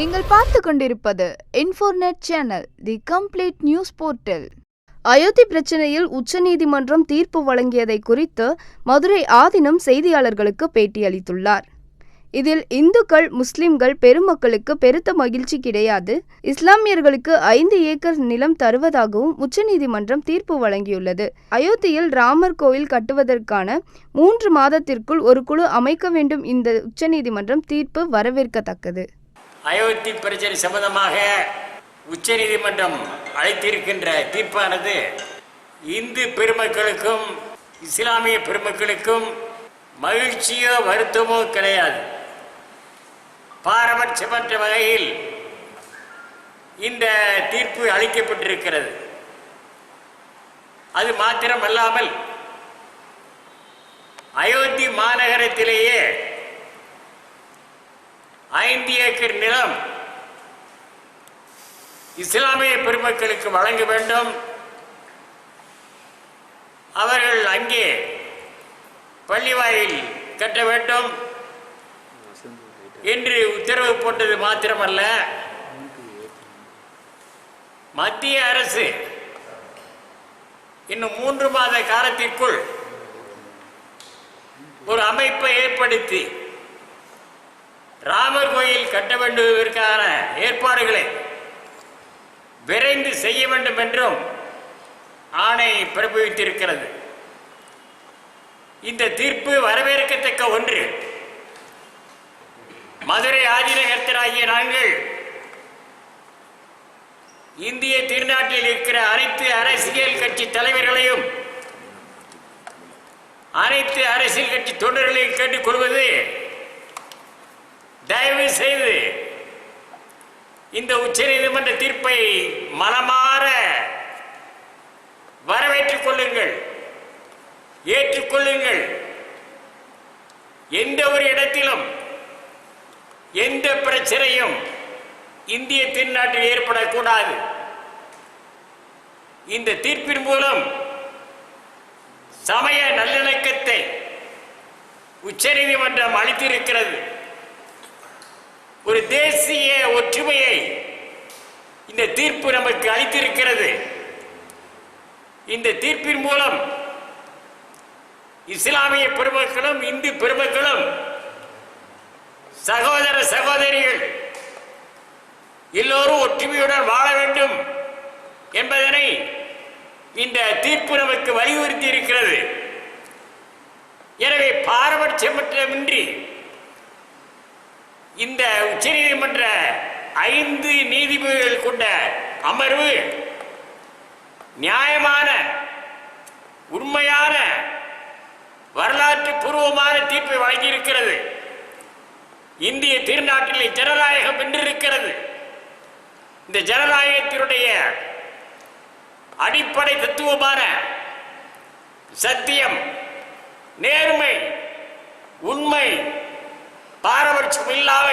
நீங்கள் பார்த்து கொண்டிருப்பது Infornet channel the complete news portal Ayodhya பிரச்சனையில் உச்சநீதிமன்றம் தீர்ப்பு வழங்கியதை குறித்து மதுரை ஆதினம் செய்தியாளர்களுக்கு பேட்டியளித்துள்ளார். இதில் இந்துக்கள் முஸ்லிம்கள் பெருமக்களுக்கு பெருத்த மகிழ்ச்சி கிடையாது. இஸ்லாமியர்களுக்கு ஐந்து ஏக்கர் நிலம் தருவதாகவும் உச்சநீதிமன்றம் தீர்ப்பு வழங்கியுள்ளது. அயோத்தியில் ராமர் கோயில் கட்டுவதற்கான மூன்று மாதத்திற்குள் ஒரு குழு அமைக்க வேண்டும் இந்த உச்சநீதிமன்றம் தீர்ப்பு வரவேற்கத்தக்கது. அயோத்தி பிரச்சனை சம்பந்தமாக உச்சநீதிமன்றம் அழைத்திருக்கின்ற தீர்ப்பானது இந்து பெருமக்களுக்கும் இஸ்லாமிய பெருமக்களுக்கும் மகிழ்ச்சியோ வருத்தமோ கிடையாது. பாரபட்சமற்ற வகையில் இந்த தீர்ப்பு அளிக்கப்பட்டிருக்கிறது. அது மாத்திரமல்லாமல் அயோத்தி மாநகரத்திலேயே ஐந்து ஏக்கர் நிலம் இஸ்லாமிய பெருமக்களுக்கு வழங்க வேண்டும். அவர்கள் அங்கே பள்ளிவாயில் கட்ட வேண்டும். என்று உத்தரவு போட்டது மாத்திரமல்ல. மத்திய அரசு இன்னும் மூன்று மாத காலத்திற்குள் ஒரு அமைப்பை ஏற்படுத்தி ராமர் கோயில் கட்ட வேண்டுவதற்கான ஏற்பாடுகளை விரைந்து செய்ய வேண்டும் என்றும் ஆணை பிறப்பித்திருக்கிறது. இந்த தீர்ப்பு வரவேற்கத்தக்க ஒன்று. மதுரை ஆதிநகரத்தராகிய நாங்கள் இந்திய திருநாட்டில் இருக்கிற அனைத்து அரசியல் கட்சி தலைவர்களையும் அனைத்து அரசியல் கட்சி தொண்டர்களையும் கேட்டுக்கொள்வது தயவு செய்து இந்த உச்சநீதிமன்ற தீர்ப்பை மனமாற வரவேற்றுக் கொள்ளுங்கள் ஏற்றுக்கொள்ளுங்கள். எந்த ஒரு இடத்திலும் எந்த பிரச்சனையும் இந்திய திருநாட்டில் ஏற்படக்கூடாது. இந்த தீர்ப்பின் மூலம் சமய நல்லிணக்கத்தை உச்சநீதிமன்றம் அளித்திருக்கிறது. ஒரு தேசிய ஒற்றுமையை இந்த தீர்ப்பு நமக்கு அளித்திருக்கிறது. இந்த தீர்ப்பின் மூலம் இஸ்லாமிய பெருமக்களும் இந்து பெருமக்களும் சகோதர சகோதரிகள் எல்லோரும் ஒற்றுமையுடன் வாழ வேண்டும் என்பதனை இந்த தீர்ப்பு நமக்கு வலியுறுத்தி இருக்கிறது எனவே பாரபட்சமற்றமின்றி உச்ச நீதிமன்ற ஐந்து நீதிபதிகள் கொண்ட அமர்வு நியாயமான உண்மையான வரலாற்று பூர்வமான தீர்ப்பை வழங்கியிருக்கிறது. இந்திய திருநாட்டிலே ஜனநாயகம் வென்றிருக்கிறது. இந்த ஜனநாயகத்தினுடைய அடிப்படை தத்துவமான சத்தியம் நேர்மை உண்மை பாரபட்சம் இல்லாத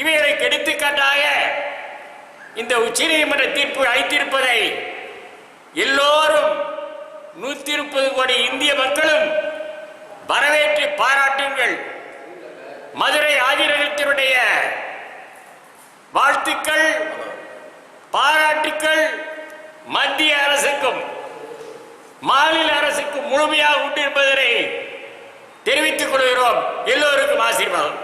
இவைகளுக்கு எடுத்துக்காட்டாக இந்த உச்சநீதிமன்ற தீர்ப்பு அளித்திருப்பதை எல்லோரும் நூத்தி முப்பது கோடி இந்திய மக்களும் வரவேற்று பாராட்டுங்கள். மதுரை ஆதிரகத்தினுடைய வாழ்த்துக்கள் பாராட்டுக்கள் மத்திய அரசுக்கும் மாநில அரசுக்கும் முழுமையாக உண்டு என்பதனை தெரிவித்துக் கொள்கிறோம். எல்லோருக்கும் ஆசீர்வாதம்.